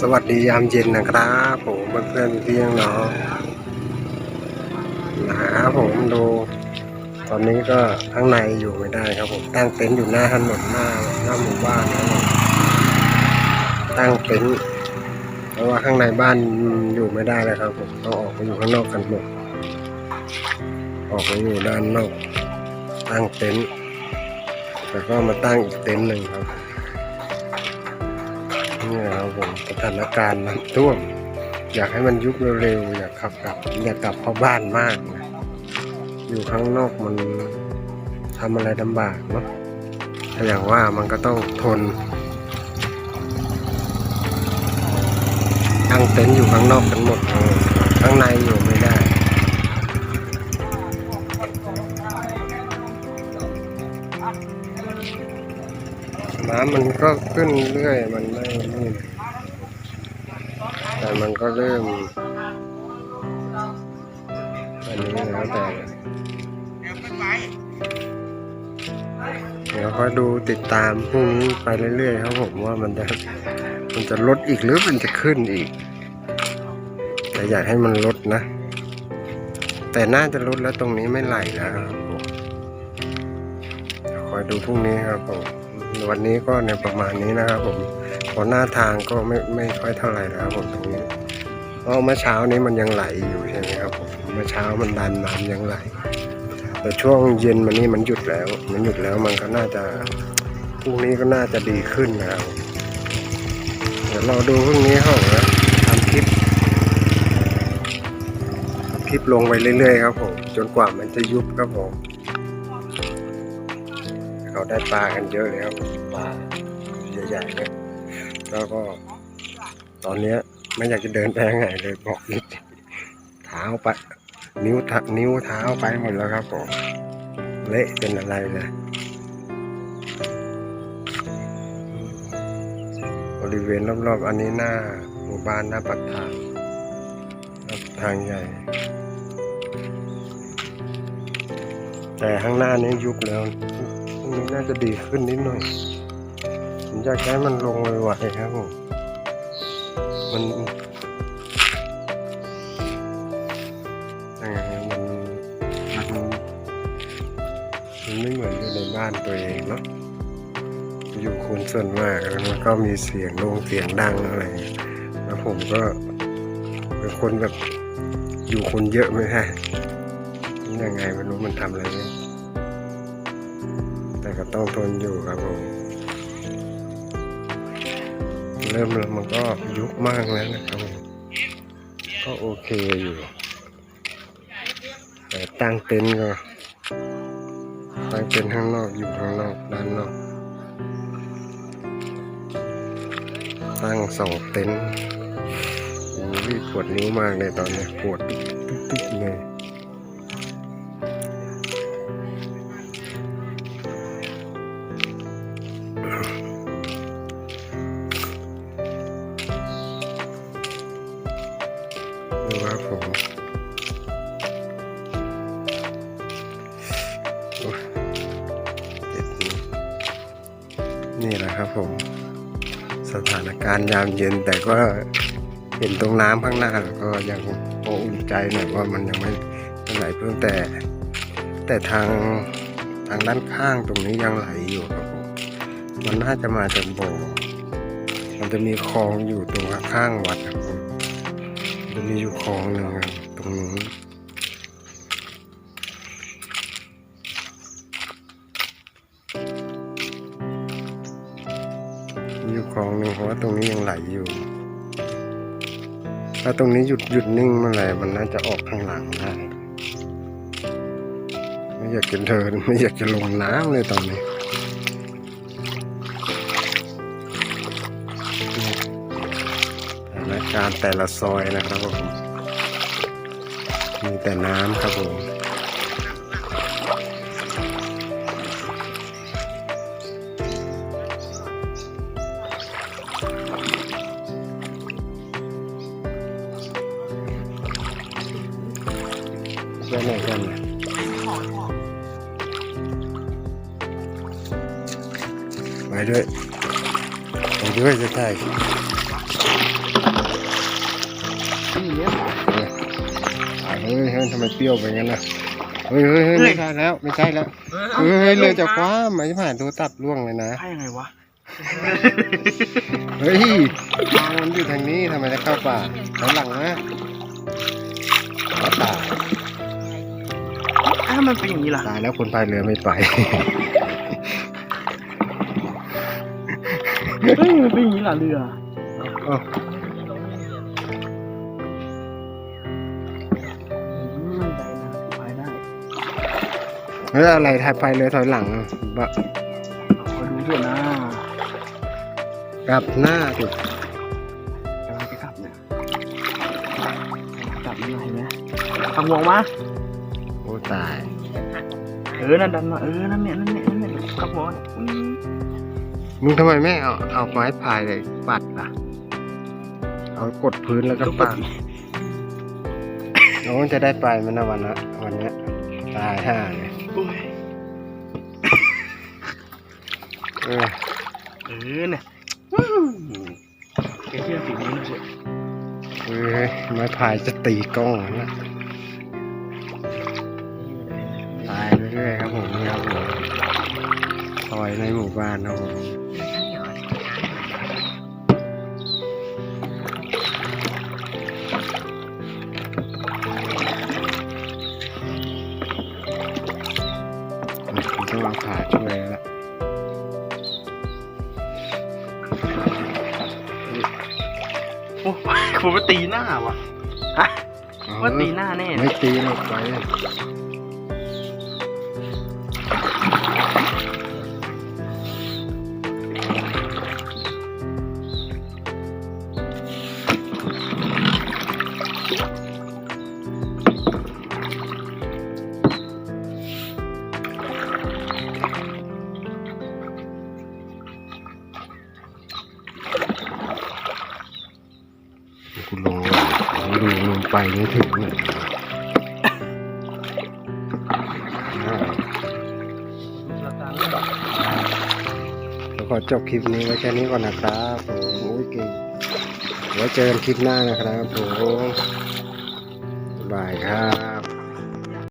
สวัสดียามเย็นนะครับผมเพื่อนๆพี่น้องนะครับผมดู ตอนนี้ก็ข้างในอยู่ไม่ได้ครับผมตั้งเต็นท์อยู่หน้าถนนหน้าหน้าหมู่บ้านนะครับผมตั้งเต็นท์เพราะว่าข้างในบ้านอยู่ไม่ได้เลยครับผมต้องออกไปอยู่ข้างนอกกันหมดออกไปอยู่ด้านนอก ตั้งเต็นท์แล้วก็มาตั้งอีกเต็นท์หนึ่งครับ นี่นะครับผมสถานการณ์น้ำท่วม อยากให้มันยุบเร็วๆอยากขับกลับอยากกลับเข้าบ้านมากนะอยู่ข้างนอกมันทำอะไรลำบากเนาะแต่อย่างว่ามันก็ต้องทนตั้งเต็นท์อยู่ข้างนอกกันหมดข้างในอยู่ไม่ได้ น้ำมันก็ขึ้นเรื่อย มันไม่นี่แต่มันก็เริ่ม อันนี้แล้วแต่เดี๋ยวคอยดูติดตามพรุ่งนี้ไปเรื่อยๆครับผมว่ามันจะมันจะลดอีกหรือมันจะขึ้นอีก แต่อยากให้มันลดนะ แต่น่าจะลดแล้วตรงนี้ไม่ไหลแล้วครับผมคอยดูพรุ่งนี้ครับผม วันนี้ก็ในประมาณนี้นะครับผมพอหน้าทางก็ไม่ไม่ค่อยเท่าไหร่นะครับผมตรงนี้เพราะเมื่อเช้านี้มันยังไหลอยู่ใช่ไหมครับผมเมื่อเช้ามันดันน้ำยังไหล แต่ช่วงเย็นมานี้มันหยุดแล้ว มันหยุดแล้วมันก็น่าจะพรุ่งนี้ก็น่าจะดีขึ้นนะครับเดี๋ยวเราดูพรุ่งนี้เขานะทำคลิปคลิปลงไปเรื่อยๆครับผมจนกว่ามันจะยุบครับผม เขาได้ปลากันเยอะเลยครับปลาใหญ่ๆเนี่ยแล้วก็ ตอนเนี้ยไม่อยากจะเดินไปไหนเลยบอกนิดเท้าไปนิ้วนิ้วเท้าไปหมดแล้วครับผมเละเป็นอะไรเลยบริเวณรอบๆ อันนี้หน้าหมู่บ้านหน้าปัดทางทางใหญ่ แต่ข้างหน้านี้ยุบแล้ว รุ่งนี้น่าจะดีขึ้นนิดหน่อย ผมอยากให้มันลงไวๆครับผม มันยังไงมันมันมันไม่เหมือนอยู่ในบ้านตัวเองเนาะ อยู่คนส่วนมากแล้วก็มีเสียงลงเสียงดังอะไร แล้วผมก็เป็นคนแบบอยู่คนเยอะไม่ได้ยังไงไม่รู้มันทำอะไรเนี่ย ก็ต้องทนอยู่ครับผม เริ่มแล้วมันก็ยุบมากแล้วนะครับผมก็โอเคอยู่แต่ตั้งเต็นท์ก็ ตั้งเต็นท์ข้างนอกอยู่ข้างนอกด้านนอก ตั้งสองเต็นท์โอ้ยปวดนิ้วมากเลยตอนนี้ปวดติ๊กๆเลย นะครับผม สถานการณ์ยามเย็นแต่ก็เห็นตรงน้ำข้างหน้าก็ยังพออุ่นใจหน่อยว่ามันยังไม่ไหลเพิ่มแต่ แต่ทางทางด้านข้างตรงนี้ยังไหลอยู่ครับผมมันน่าจะมาจากโบมันจะมีคลองอยู่ตรงข้างวัดครับผมจะมีอยู่คลองหนึ่งตรงนู้น หนึ่งเพราะว่าตรงนี้ยังไหลอยู่ ถ้าตรงนี้หยุดหยุดนิ่งเมื่อไหร่มันน่าจะออกข้างหลังได้ ไม่อยากจะเดินไม่อยากจะลงน้ำเลยตอนนี้สถานการณ์แต่ละซอยนะครับผม มีแต่น้ำครับผม ว้ไหนกันไปด้วยไปด้วยจะถ่ายเฮ้ยเฮ้ยทำไมเปรี้ยวไปงั้นนะเฮ้ยเฮ้ยไม่ใช่แล้วไม่ใช่แล้วเฮ้ยเลยจะคว้าหมายผ่านตัวตัดล่วงเลยนะใช่ยังไงวะเฮ้ยทางมันอยู่ทางนี้ทำไมจะเข้าป่าหลังนะป่า วตายถ้ามันเป็นอย่างนี้ล่ะ ตายแล้วคนพายเรือไม่ไป เฮ้ยมันเป็นอย่างนี้ล่ะเรือ เอ้า อืมได้นะพายได้แล้วอะไรทายพายเรือถอยหลังอะบะขอดูด้วยนะกลับหน้าสิกำลังจะกลับเนี่ยกลับยังไงไหมทำงวงมา โอ้ตายเออนั่นดันมาเออนั่นเนี่ยนั่นเนี่ยนั่นเนี่ยกลับหัวอืมมึงทำไมไม่เอาเอาไม้พายเลยปัดล่ะ เอากดพื้นแล้วก็ปัดโอ้จะได้ไปไหมันนะวันนะวันเนี้ยตายห่าเลยโอ้ยเออเออเนี่ยอืมแกเชื่อฝีมือนะเว้ยเอ้ยไม้พายจะตีกล้องนะ เรื่อยๆครับผมนี่ครับผมซอยในหมู่บ้านครับผมผมต้องเอาขาช่วยแล้วโอ้ยคุณมาตีหน้าว่ะฮะว่าตีหน้าแน่ ไม่ตีหรอกไป ไปนี่ถึงเนี่ยแล้วก็จบคลิปนี้ไว้แค่นี้ก่อนนะครับผมโอ้ยเก่งไว้เจอกันคลิปหน้านะครับผมบายครับ